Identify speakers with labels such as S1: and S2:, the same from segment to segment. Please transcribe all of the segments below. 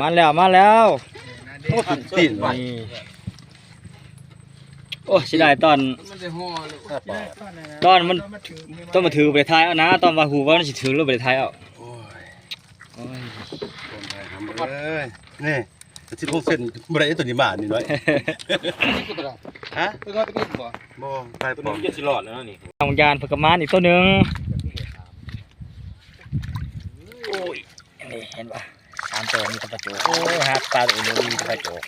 S1: มาแล้วมาแล้ว
S2: โอ้ตีน
S1: นี่โอ้สิได้ตอน
S3: มันจะห่อเลย
S1: ตอนมันต้องมาถือไปท้ายเอานะ ตอนว่าหูว่ามันสิถือหรือไปท้ายเอา
S2: โอ้ย
S1: โอ้ย
S2: คนไทยทำเอ้ยนี่สิบหกเซนบ่ได้ตัวนี้บาทนี่น้อย
S3: นี่ก็ได้
S2: ฮะ
S3: แล้วก็ตะกี้บ่
S2: บ่ตายปอม
S4: จะสิรอดแล้วนี่
S1: ทางยานพกมานอีกตัวหนึ่งโอ้ยนี่เห็นปะสามตัวมีตะปะโจกโอ้ยฮักปลาตัวเดียวมีตะปะโจก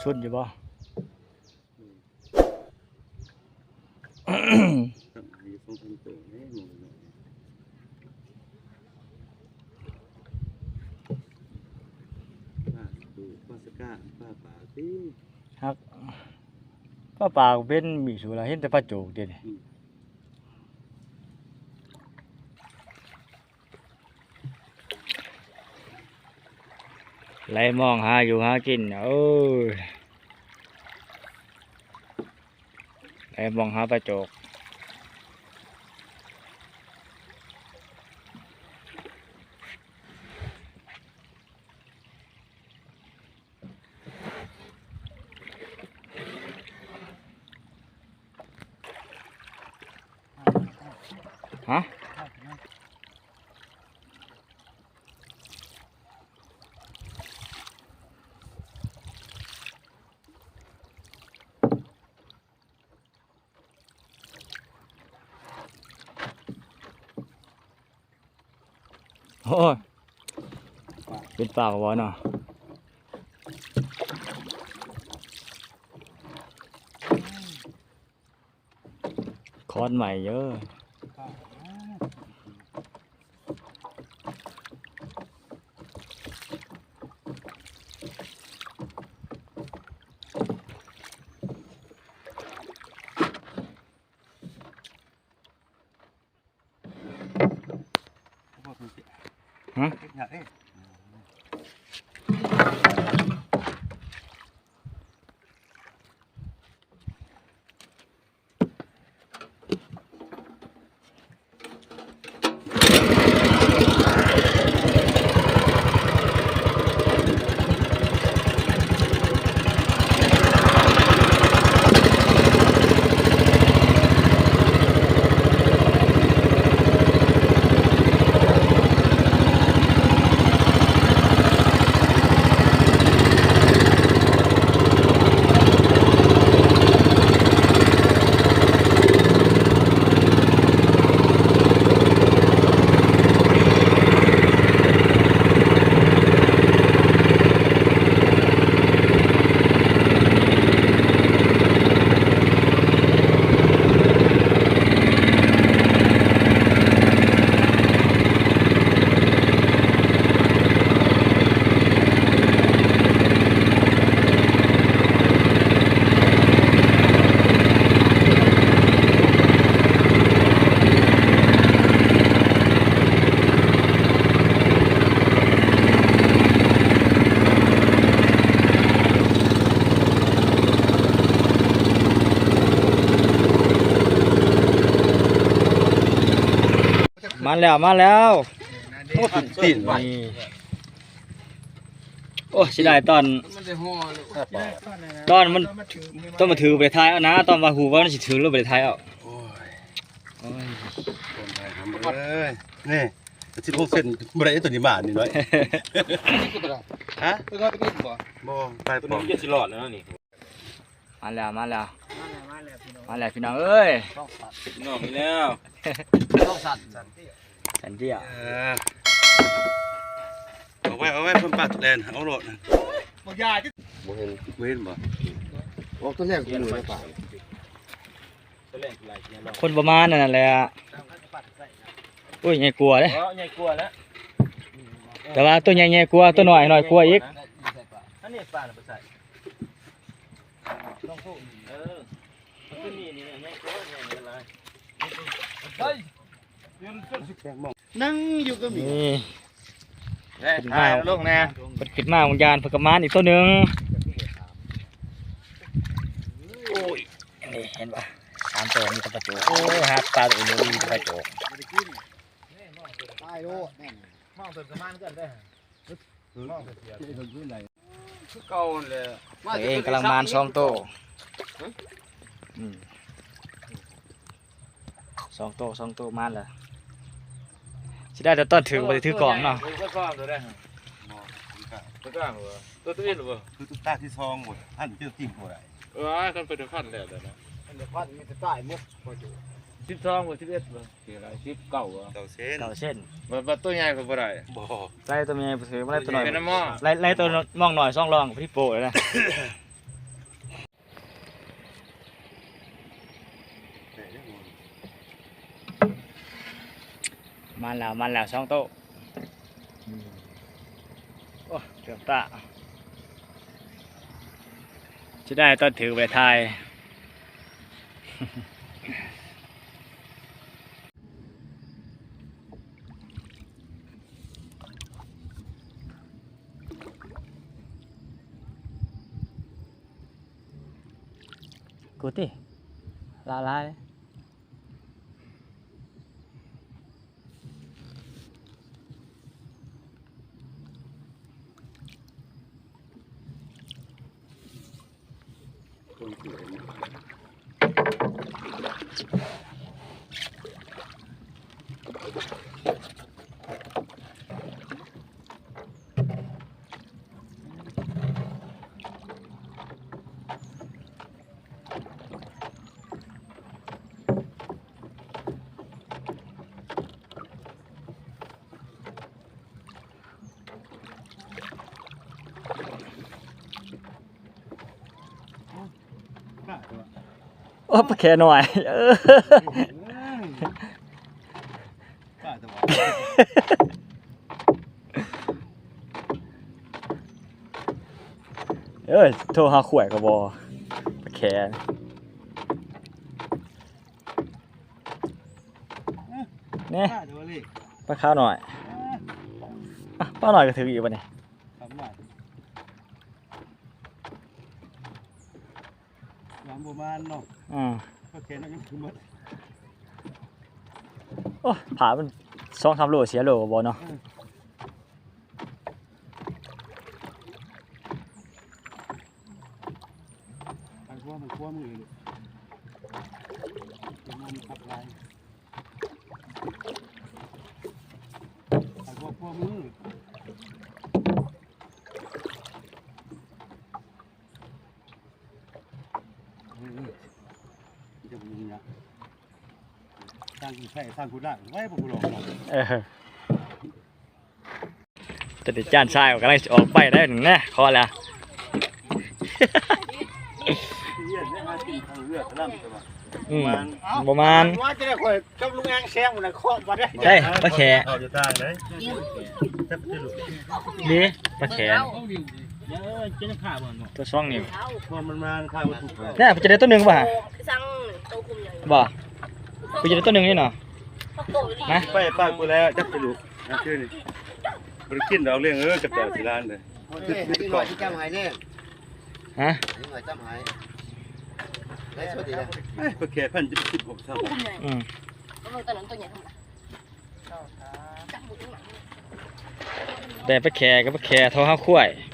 S1: สุดอยู่บ่
S2: มีสองพันตัวนี่หมู่ ป้าดูป้าสก้าป้าป่าตี
S1: ฮักป้าปลาก็เป็นมีสูละเห็นแต่ปลาโจกเด่นไล่มองหาอยู่หากินโอ้ยไล่มองหาปลาโจก ฮะโอ้ยเป็นปลากบ่เนาะคอนใหม่เยอะ ฮ แล้วมาแล้ว
S2: โอ้ตีน
S1: นี่โอ้สิได้ตอน
S3: มันจะห่อเลย
S1: ตอนมันต้องมาถือไปท้ายเอานะ ตอนว่าหูว่ามันสิถือหรือไปท้ายเอา
S2: โอ้ย
S1: โอ้ย
S2: คนไทยทำเอ้ยนี่สิบหกเซนบ่ได้ตัวนี้บาทนี่น้อย
S3: นี่ก็ได้
S2: ฮะ
S3: แล้วก็ตะกี้บ่
S2: บ่ตาย
S4: ตัว
S2: ปอม
S4: นี้จะสิรอดแล้วนี่
S1: มาแล้วมาแล้วมาแล้วพี่น้องเอ้ย
S4: นอกนี่แล้ว
S3: ต้องสั่น
S1: สันเดีย
S2: เออเอาไว้เอาไว้เพิ่นปาดแลนเอาโลดนะ
S3: บ่ยาจิ
S2: บ่เห็นบ่เห็นบ่
S3: โอ้ตัวแรกกูมือป่า
S4: ตัวแรกไหลเนี่ยรอ
S1: คนประมาณนั่นแหละอุ้ยใหญ่กลัวเด้
S4: เพราะใหญ่กลัวแล้ว
S1: แต่ว่าตัวใหญ่ใหญ่กลัวตัวน้อยน้อยกลัวอีก
S4: อันนี้ปลาน่ะไปใส่ต้องพูดเออมันก็มีนี่แหละใหญ่กลัวใหญ่อะไร
S3: เฮ้ย
S2: นั่งอ ยู่ก็มี
S1: นี่
S4: เฮ้ยถ่ายลงแน่
S1: เปิดขึ้นมาของยานพกมานอีกตัวหนึ่งโอ้ยนี่เห็นปะสามตัวมีแตะประจุโอ้ยฮักปลาตัวอื่นมีแตะประจุ
S3: ตายโลดแน่น
S4: มองตัวประมาณกันได้มองตัวเสีย
S3: จะโดนพื้นไหน
S4: เก่าเลย
S1: ตัวเองกำลังมานสองโตวอืมสองโตวสองโตวมานแล้ว สิได้แต่ต้นถึงไปถือกล่องเนาะ
S4: ตัวกล่องตัวได้ตัวกล่องเหรอตัวตัวอื่นเหรอ
S2: คือตุ๊กตาที่ซองหมดอันเจ้าติ่งหมดไอ้
S4: เออกันเป็นขั้นแล้วนะ
S3: มันจะพัดมันจะตายมุกพอจู
S4: สิบสองกับสิบเอ็ดบ่คืออะไรสิบเก้าบ่
S2: เต่าเส้น
S1: เก่าเส้น
S4: บ่บ่ตัวใหญ่ก็บ่ได้
S2: บ่
S1: ไล่ตัวเมียถือมาไล่ตัวหน่อย
S4: เป็นน้ำมอ
S1: ไล่ไล่ตัวมองหน่อยซ่องรองพี่โป้เลยนะ มันแล้วมันแล้วสองโต๊ะอืม โอ้เกือบตาจะได้ต้นถือไปทาย กูติลาลาย
S2: กล้าตัว
S1: โอ้ปะแค่หน่อยเออก
S2: ล้าตัว
S1: เอ้ยโทรหาข่วยกับบอปะแค่
S2: ก
S1: เนี่ย
S2: ล้าตัวเลย
S1: ปลาข้าวหน่อยอะป้าหน่อยก็ถืออีกวะเนี่ย
S2: ทำได้ ยามประมาณเนาะ
S1: อืม
S2: ก็แค่นั้นยังถึงหมด
S1: โอ้ผามันสองสามโลเสียโลบอเนาะ
S2: ทางขั้วมันขั้วมือเลยมันมันขับลายทางขั้วขั้วมือเออ จะมึงเนี่ยสร้างใช่สร้างกูได้ไว้พวกกูหลอกหรอก
S1: เออจะติดจานทรายออกกำลังออกไปได้หนึ่งแน่คอแล้ว
S2: เยี่ยนได้มากินทางเลือดล่ำใช่ปะ
S1: ประมาณ
S3: ว่าจะได้คอยกับลุงแองแซงมันเคาะมาได้
S1: ใช่ปลาแข
S2: เอาอยู่ทางไหนจับจะหลุด
S1: ดีปลาแข
S4: เยอะจะขาบ่เนาะ
S1: ตัวช่องนิ้ว
S2: พอมันมาข้างมันถูกเลย
S1: เนี่ยจะได้ตัวหนึ่งป่ะ
S5: สั่งตัวคุมใหญ่
S1: บ่กูจะได้ตัวหนึ่งนี่เนาะ
S5: ปโกดี
S1: นะ
S2: ไปป้ากูแล้วจับจะหลุดนะชื่อนี่บริกินเราเรื่องเออกับแต่สิร้านเลย
S3: นี่หน่อยที่จำหายแน่
S1: ฮะ
S3: นี่หน่อยจำหายได้สวัสดีนะ
S2: เอ้ยก็แค่พันจะสิบหกเท่า
S5: ตัวคุมใหญ่
S1: อืม
S5: แล้วมันตัวนั้นตัวใหญ่ทำไมจับบุกข้างหลัง
S1: ได้ปลาแขกับปลาแขเท่าห้าขั้วย
S3: โ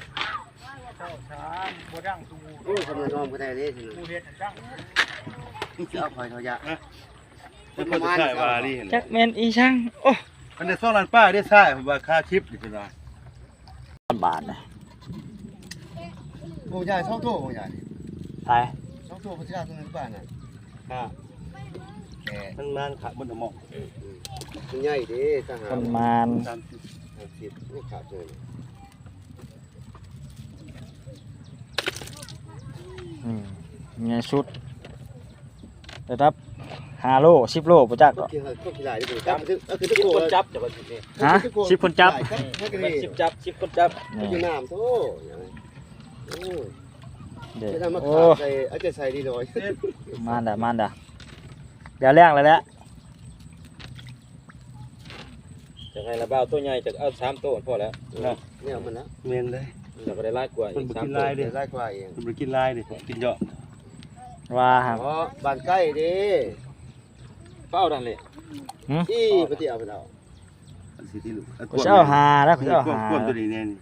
S3: อ้ยทำไมน้องก็ได้เลยทีนี้เอาคอยทอยะ
S2: แล้วก็จะใช่ว่านี่เห็น
S1: จักแมนอีช่างโอ้
S2: อันนี้สองล้านป้าได้ใช่ผมว่าค่าชิปนี่เป็นไร
S1: บาทนะ
S3: โอ้ยายช่องโต้โอ้ยาย
S1: ไป
S3: ช่องโต้พัชราตรงนั้นบ้านน่ะ
S2: ค่า
S3: แก
S2: ทั้งนั้นขาดบนหมอก
S3: มันใหญ่ดิทหา
S1: ป
S3: ร
S1: ระมาณ
S2: สามสิบ
S3: หกสิบไม่ขาดเลย
S1: อืมเงี้ยชุดระดับห้าโลสิบโลประจักษ์
S3: ก็กี่ก็กี่ลายดิจับคือคือทุกคน
S4: จับเดี๋ยวมันสิ
S1: ฮะสิบคนจับ
S3: ให้กัน
S4: มัน
S3: นี่
S4: สิบจับสิบคนจับ
S3: ก็อยู่น้ำโธ่โอ้
S1: เด็ก
S3: จะนำมา
S1: โอ้
S3: ขาดใส่อาจจะใส่ดีหน่อย
S1: มาด่ามาด่าเดี๋ยวแรงเลยแหละ
S4: จะให้ระเบ้าตัวใหญ่จากเอาสามตัวพอแล้ว
S3: เนี่ยมันนะ
S2: เมนเลย
S4: เราก็ได้ลายกว่า
S2: คน
S4: อีก
S2: บ่
S4: สาม
S2: กิน
S4: ตัว
S2: ลายเด้
S3: เดี๋ยวไล่กว่าเอง
S2: คนบ่กินลายเด้กินยอด
S1: ว่าหา
S3: อ๋อบ้านใกล้เด้
S4: เป้าดันเลย
S3: ที่ปฏิเอาไปเอา
S2: อันสิที่ลูก
S1: กูจะเอาหาแล้วกูจะเอา
S2: ควบ
S1: หา
S2: ควบตัวนี้แน่นี่